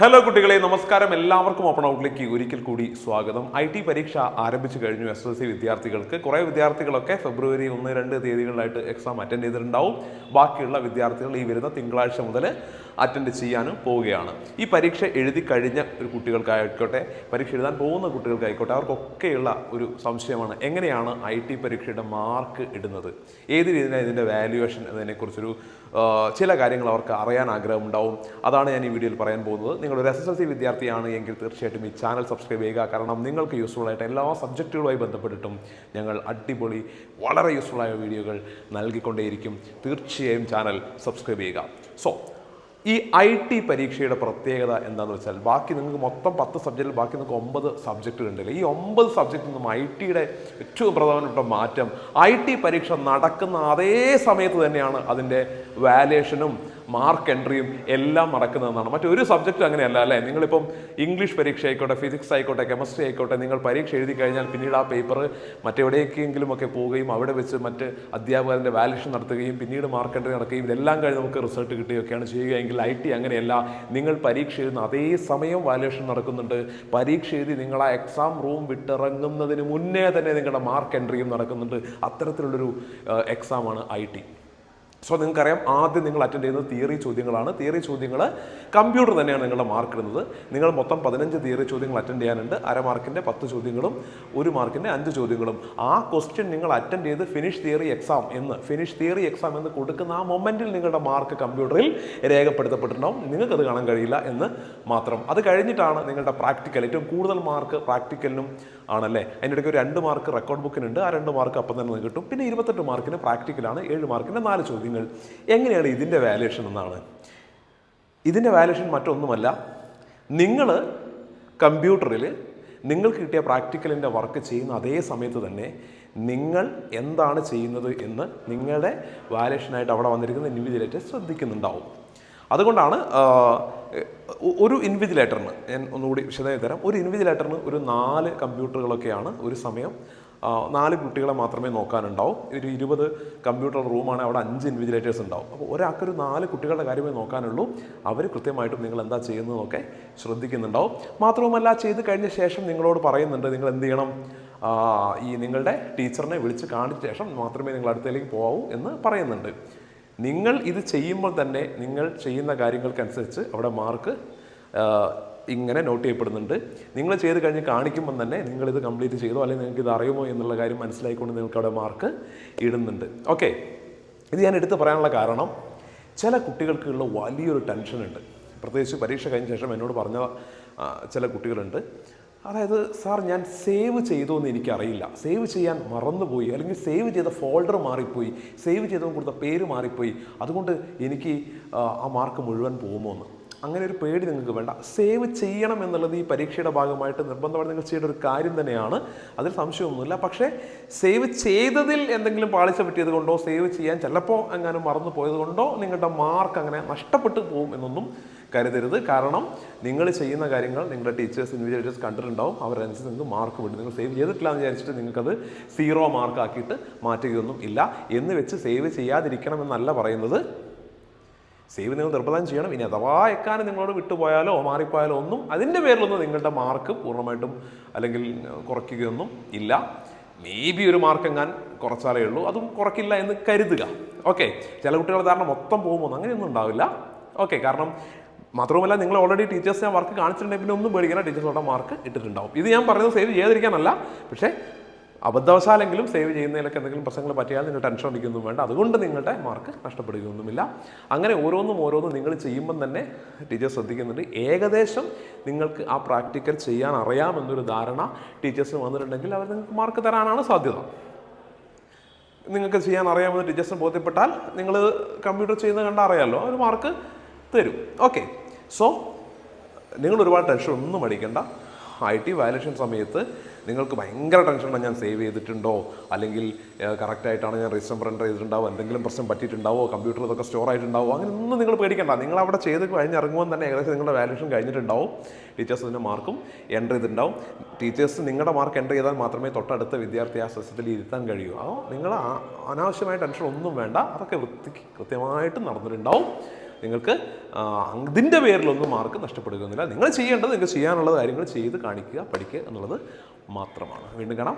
Hello കുട്ടികളെ. നമസ്കാരം. എല്ലാവർക്കും ഓപ്പൺ ഔട്ട്ലേക്ക് ഒരിക്കൽ കൂടി സ്വാഗതം. ഐ ടി പരീക്ഷ ആരംഭിച്ചു കഴിഞ്ഞു. എസ് എസ് സി വിദ്യാർത്ഥികൾക്ക്. കുറേ വിദ്യാർത്ഥികളൊക്കെ ഫെബ്രുവരി ഒന്ന് രണ്ട് തീയതികളിലായിട്ട് എക്സാം അറ്റൻഡ് ചെയ്തിട്ടുണ്ടാവും. ബാക്കിയുള്ള വിദ്യാർത്ഥികൾ ഈ വരുന്ന തിങ്കളാഴ്ച മുതൽ അറ്റൻഡ് ചെയ്യാനും പോവുകയാണ്. ഈ പരീക്ഷ എഴുതി കഴിഞ്ഞ ഒരു കുട്ടികൾക്കായിക്കോട്ടെ പരീക്ഷ എഴുതാൻ പോകുന്ന കുട്ടികൾക്കായിക്കോട്ടെ അവർക്കൊക്കെയുള്ള ഒരു സംശയമാണ്. എങ്ങനെയാണ് ഐ ടി പരീക്ഷയുടെ മാർക്ക് ഇടുന്നത്? ഏത് രീതിയിലാണ് ഇതിന്റെ വാല്യുവേഷൻ എന്നതിനെക്കുറിച്ചൊരു ചില കാര്യങ്ങൾ അവർക്ക് അറിയാൻ ആഗ്രഹമുണ്ടാവും. അതാണ് ഞാൻ ഈ വീഡിയോയിൽ പറയാൻ പോകുന്നത്. നിങ്ങൾ ഒരു എസ് എസ് എൽ സി വിദ്യാർത്ഥിയാണ് എങ്കിൽ തീർച്ചയായിട്ടും ഈ ചാനൽ സബ്സ്ക്രൈബ് ചെയ്യുക. കാരണം നിങ്ങൾക്ക് യൂസ്ഫുൾ ആയിട്ട് എല്ലാ സബ്ജക്റ്റുകളുമായി ബന്ധപ്പെട്ടിട്ടും ഞങ്ങൾ അടിപൊളി വളരെ യൂസ്ഫുള്ളായ വീഡിയോകൾ നൽകിക്കൊണ്ടേയിരിക്കും. തീർച്ചയായും ചാനൽ സബ്സ്ക്രൈബ് ചെയ്യുക. സോ ഈ ഐ ടി പരീക്ഷയുടെ പ്രത്യേകത എന്താണെന്ന് വെച്ചാൽ ബാക്കി നിങ്ങൾക്ക് മൊത്തം പത്ത് സബ്ജക്റ്റിൽ ബാക്കി നിങ്ങൾക്ക് ഒമ്പത് സബ്ജക്റ്റുകളുണ്ടല്ലോ ഈ ഒമ്പത് സബ്ജക്റ്റിൽ നിന്നും ഐ ടിയുടെ ഏറ്റവും പ്രധാനപ്പെട്ട മാറ്റം ഐ ടി പരീക്ഷ നടക്കുന്ന അതേ സമയത്ത് തന്നെയാണ് അതിന്റെ വാലേഷനും മാർക്ക് എൻട്രിയും എല്ലാം നടക്കുന്നതെന്നാണ്. മറ്റൊരു സബ്ജക്റ്റ് അങ്ങനെയല്ല അല്ലേ? നിങ്ങളിപ്പം ഇംഗ്ലീഷ് പരീക്ഷ ആയിക്കോട്ടെ ഫിസിക്സ് ആയിക്കോട്ടെ കെമിസ്ട്രി ആയിക്കോട്ടെ നിങ്ങൾ പരീക്ഷ എഴുതി കഴിഞ്ഞാൽ പിന്നീട് ആ പേപ്പർ മറ്റെവിടേക്കെങ്കിലും ഒക്കെ പോവുകയും അവിടെ വെച്ച് മറ്റ് അധ്യാപകരുടെ വാലേഷൻ നടത്തുകയും പിന്നീട് മാർക്ക് എൻട്രി നടക്കുകയും ഇതെല്ലാം കഴിഞ്ഞ് നമുക്ക് റിസൾട്ട് കിട്ടുകയൊക്കെയാണ് ചെയ്യുകയെങ്കിൽ ഐ ടി അങ്ങനെയല്ല നിങ്ങൾ പരീക്ഷ എഴുതുന്ന അതേ സമയം വാലേഷൻ നടക്കുന്നുണ്ട്. പരീക്ഷ എഴുതി നിങ്ങൾ ആ എക്സാം റൂം വിട്ടിറങ്ങുന്നതിന് മുന്നേ തന്നെ നിങ്ങളുടെ മാർക്ക് എൻട്രിയും നടക്കുന്നുണ്ട്. അത്തരത്തിലുള്ളൊരു എക്സാമാണ് ഐ ടി. സോ നിങ്ങൾക്കറിയാം ആദ്യം നിങ്ങൾ അറ്റൻഡ് ചെയ്യുന്നത് തിയറി ചോദ്യങ്ങളാണ്. തിയറി ചോദ്യങ്ങൾ കമ്പ്യൂട്ടർ തന്നെയാണ് നിങ്ങളുടെ മാർക്ക് ഇടുന്നത്. നിങ്ങൾ മൊത്തം പതിനഞ്ച് തിയറി ചോദ്യങ്ങൾ അറ്റൻഡ് ചെയ്യാനുണ്ട്. അര മാർക്കിന്റെ പത്ത് ചോദ്യങ്ങളും ഒരു മാർക്കിന്റെ അഞ്ച് ചോദ്യങ്ങളും. ആ ക്വസ്റ്റ്യൻ നിങ്ങൾ അറ്റൻഡ് ചെയ്ത് ഫിനിഷ് തിയറി എക്സാം എന്ന് ഫിനിഷ് തിയറി എക്സാം എന്ന് കൊടുക്കുന്ന ആ മൊമെന്റിൽ നിങ്ങളുടെ മാർക്ക് കമ്പ്യൂട്ടറിൽ രേഖപ്പെടുത്തപ്പെട്ടിട്ടുണ്ടാവും. നിങ്ങൾക്കത് കാണാൻ കഴിയില്ല എന്ന് മാത്രം. അത് കഴിഞ്ഞിട്ടാണ് നിങ്ങളുടെ പ്രാക്ടിക്കൽ ഏറ്റവും കൂടുതൽ മാർക്ക് പ്രാക്ടിക്കലിനും ആണല്ലേ? അതിന്റെ ഇടയ്ക്ക് ഒരു രണ്ട് മാർക്ക് റെക്കോർഡ് ബുക്കിനുണ്ട് ആ രണ്ട് മാർക്ക് അപ്പം തന്നെ കിട്ടും. പിന്നെ ഇരുപത്തെട്ട് മാർക്കിന് പ്രാക്ടിക്കലാണ് ഏഴ് മാർക്കിന് നാല് ചോദ്യങ്ങൾ. എങ്ങനെയാണ് ഇതിന്റെ വാല്യുവേഷൻ എന്നാണ്? ഇതിന്റെ വാല്യുവേഷൻ മറ്റൊന്നുമല്ല. നിങ്ങൾ കമ്പ്യൂട്ടറിൽ നിങ്ങൾ കിട്ടിയ പ്രാക്ടിക്കലിന്റെ വർക്ക് ചെയ്യുന്ന അതേ സമയത്ത് തന്നെ നിങ്ങൾ എന്താണ് ചെയ്യുന്നത് എന്ന് നിങ്ങളുടെ വാല്യുവേഷനായിട്ട് അവിടെ വന്നിരിക്കുന്ന ഇൻവിജിലേറ്റർ ശ്രദ്ധിക്കുന്നുണ്ടാവും. അതുകൊണ്ടാണ് ഒരു ഇൻവിജിലേറ്ററിന് ഞാൻ ഒന്നുകൂടി വിശദമായി തരാം. ഒരു ഇൻവിജിലേറ്ററിന് ഒരു നാല് കമ്പ്യൂട്ടറുകളൊക്കെയാണ് ഒരു സമയം നാല് കുട്ടികളെ മാത്രമേ നോക്കാനുണ്ടാവും. ഒരു ഇരുപത് കമ്പ്യൂട്ടർ റൂമാണ് അവിടെ അഞ്ച് ഇൻവിജിലേറ്റേഴ്സ് ഉണ്ടാവും. അപ്പോൾ ഒരാൾക്കൊരു നാല് കുട്ടികളുടെ കാര്യമേ നോക്കാനുള്ളൂ. അവർ കൃത്യമായിട്ടും നിങ്ങൾ എന്താ ചെയ്യുന്നതെന്നൊക്കെ ശ്രദ്ധിക്കുന്നുണ്ടാവും. മാത്രവുമല്ല ചെയ്ത് കഴിഞ്ഞ ശേഷം നിങ്ങളോട് പറയുന്നുണ്ട് നിങ്ങൾ എന്ത് ചെയ്യണം? ഈ നിങ്ങളുടെ ടീച്ചറിനെ വിളിച്ച് കാണിച്ച ശേഷം മാത്രമേ നിങ്ങൾ അടുത്തേക്ക് പോകാവൂ എന്ന് പറയുന്നുണ്ട്. നിങ്ങൾ ഇത് ചെയ്യുമ്പോൾ തന്നെ നിങ്ങൾ ചെയ്യുന്ന കാര്യങ്ങൾക്കനുസരിച്ച് അവിടെ മാർക്ക് ഇങ്ങനെ നോട്ട് ചെയ്യപ്പെടുന്നുണ്ട്. നിങ്ങൾ ചെയ്ത് കഴിഞ്ഞ് കാണിക്കുമ്പോൾ തന്നെ നിങ്ങളിത് കംപ്ലീറ്റ് ചെയ്തോ അല്ലെങ്കിൽ നിങ്ങൾക്ക് ഇത് അറിയുമോ എന്നുള്ള കാര്യം മനസ്സിലായിക്കൊണ്ട് നിങ്ങൾക്ക് അവിടെ മാർക്ക് ഇടുന്നുണ്ട്. ഓക്കെ ഇത് ഞാൻ എടുത്ത് പറയാനുള്ള കാരണം ചില കുട്ടികൾക്കുള്ള വലിയൊരു ടെൻഷനുണ്ട് പ്രത്യേകിച്ച് പരീക്ഷ കഴിഞ്ഞ ശേഷം എന്നോട് പറഞ്ഞ ചില കുട്ടികളുണ്ട്. അതായത് സാർ ഞാൻ സേവ് ചെയ്തോ എന്ന് എനിക്കറിയില്ല. സേവ് ചെയ്യാൻ മറന്നുപോയി. അല്ലെങ്കിൽ സേവ് ചെയ്ത ഫോൾഡർ മാറിപ്പോയി. സേവ് ചെയ്തവൻ കൊടുത്ത പേര് മാറിപ്പോയി. അതുകൊണ്ട് എനിക്ക് ആ, മാർക്ക് മുഴുവൻ പോകുമോ എന്ന് അങ്ങനെ ഒരു പേടി നിങ്ങൾക്ക് വേണ്ട. സേവ് ചെയ്യണം എന്നുള്ളത് ഈ പരീക്ഷയുടെ ഭാഗമായിട്ട് നിർബന്ധമായിട്ട് നിങ്ങൾ ചെയ്യേണ്ട ഒരു കാര്യം തന്നെയാണ്. അതിൽ സംശയമൊന്നുമില്ല. പക്ഷേ സേവ് ചെയ്തതിൽ എന്തെങ്കിലും പാളിച്ച പറ്റിയത് കൊണ്ടോ സേവ് ചെയ്യാൻ ചിലപ്പോൾ എങ്ങാനും മറന്നു പോയത് കൊണ്ടോ നിങ്ങളുടെ മാർക്ക് അങ്ങനെ നഷ്ടപ്പെട്ടു പോകും എന്നൊന്നും കരുതരുത്. കാരണം നിങ്ങൾ ചെയ്യുന്ന കാര്യങ്ങൾ നിങ്ങളുടെ ടീച്ചേഴ്സ് ഇൻവിജിലേറ്റേഴ്സ് കണ്ടിട്ടുണ്ടാവും. അവരനുസരിച്ച് നിങ്ങൾക്ക് മാർക്ക് വിടും നിങ്ങൾ സേവ് ചെയ്തിട്ടില്ല എന്ന് വിചാരിച്ചിട്ട് നിങ്ങൾക്കത് സീറോ മാർക്കാക്കിയിട്ട് മാറ്റുകയൊന്നും ഇല്ല. എന്ന് വെച്ച് സേവ് ചെയ്യാതിരിക്കണം എന്നല്ല പറയുന്നത്. സേവ് നിങ്ങൾ നിർബന്ധം ചെയ്യണം. ഇനി അഥവാ എക്കാനും നിങ്ങളോട് വിട്ടുപോയാലോ മാറിപ്പോയാലോ ഒന്നും അതിന്റെ പേരിലൊന്നും നിങ്ങളുടെ മാർക്ക് പൂർണമായിട്ടും അല്ലെങ്കിൽ കുറയ്ക്കുകയൊന്നും ഇല്ല. മേ ബി ഒരു മാർക്ക് എങ്ങാൻ കുറച്ചാലേ ഉള്ളൂ. അതും കുറയ്ക്കില്ല എന്ന് കരുതുക. ഓക്കെ ചില കുട്ടികളെ ധാരണ മൊത്തം പോകുമ്പോൾ അങ്ങനെയൊന്നും ഉണ്ടാവില്ല. ഓക്കെ കാരണം മാത്രവുമല്ല നിങ്ങൾ ഓൾറെഡി ടീച്ചേഴ്സ് ഞാൻ വർക്ക് കാണിച്ചിട്ടുണ്ടെങ്കിൽ പിന്നെ ഒന്നും പേടിക്കണം ടീച്ചേഴ്സ് അവിടെ മാർക്ക് ഇട്ടിട്ടുണ്ടാവും. ഇത് ഞാൻ പറയുന്നത് സേവ് ചെയ്യാതിരിക്കാനല്ല പക്ഷേ അബദ്ധവശാലെങ്കിലും സേവ് ചെയ്യുന്നതിലൊക്കെ എന്തെങ്കിലും പ്രശ്നങ്ങൾ പറ്റിയാൽ നിങ്ങൾ ടെൻഷൻ അടിക്കുന്നതും വേണ്ട. അതുകൊണ്ട് നിങ്ങളുടെ മാർക്ക് നഷ്ടപ്പെടുകയൊന്നുമില്ല. അങ്ങനെ ഓരോന്നും ഓരോന്നും നിങ്ങൾ ചെയ്യുമ്പം തന്നെ ടീച്ചർ ശ്രദ്ധിക്കുന്നുണ്ട്. ഏകദേശം നിങ്ങൾക്ക് ആ പ്രാക്ടിക്കൽ ചെയ്യാൻ അറിയാമെന്നൊരു ധാരണ ടീച്ചേഴ്സിന് വന്നിട്ടുണ്ടെങ്കിൽ അവർ നിങ്ങൾക്ക് മാർക്ക് തരാനാണ് സാധ്യത. നിങ്ങൾക്ക് ചെയ്യാൻ അറിയാമെന്ന് ടീച്ചേഴ്സിന് ബോധ്യപ്പെട്ടാൽ നിങ്ങൾ കമ്പ്യൂട്ടർ ചെയ്യുന്നത് കണ്ടാൽ അറിയാമല്ലോ അവർ മാർക്ക് തരും. ഓക്കെ സോ നിങ്ങൾ ഒരുപാട് ടെൻഷൻ ഒന്നും അടിക്കേണ്ട. ഐ ടി വാലേഷൻ സമയത്ത് നിങ്ങൾക്ക് ഭയങ്കര ടെൻഷനാണ് ഞാൻ സേവ് ചെയ്തിട്ടുണ്ടോ? അല്ലെങ്കിൽ കറക്റ്റായിട്ടാണ് ഞാൻ രജിസ്റ്റർ എന്റർ ചെയ്തിട്ടുണ്ടാവോ എന്തെങ്കിലും പ്രശ്നം പറ്റിയിട്ടുണ്ടാവോ കമ്പ്യൂട്ടറിൽ ഇതൊക്കെ സ്റ്റോർ ആയിട്ടുണ്ടാവോ അങ്ങനെ ഒന്നും നിങ്ങൾ പേടിക്കണ്ട. നിങ്ങൾ അവിടെ ചെയ്ത് കഴിഞ്ഞിറങ്ങുമ്പോൾ തന്നെ ഏകദേശം നിങ്ങളുടെ വാലേഷൻ കഴിഞ്ഞിട്ടുണ്ടാവും. ടീച്ചേഴ്സ് അതിന്റെ മാർക്കും എന്റർ ചെയ്തിട്ടുണ്ടാവും. ടീച്ചേഴ്സ് നിങ്ങളുടെ മാർക്ക് എന്റർ ചെയ്താൽ മാത്രമേ തൊട്ടടുത്ത വിദ്യാർത്ഥി ആ സിസ്റ്റത്തിൽ ഇരുത്താൻ കഴിയൂ. അപ്പോൾ നിങ്ങൾ അനാവശ്യമായ ടെൻഷൻ ഒന്നും വേണ്ട. അതൊക്കെ വൃത്തിക്ക് കൃത്യമായിട്ട് നടന്നിട്ടുണ്ടാവും. നിങ്ങൾക്ക് അതിന്റെ പേരിലൊന്നും മാർക്ക് നഷ്ടപ്പെടുകയൊന്നുമില്ല. നിങ്ങൾ ചെയ്യേണ്ടത് നിങ്ങൾക്ക് ചെയ്യാനുള്ള കാര്യങ്ങൾ ചെയ്ത് കാണിക്കുക പഠിക്കുക എന്നുള്ളത് മാത്രമാണ്. വീണ്ടും കാണാം.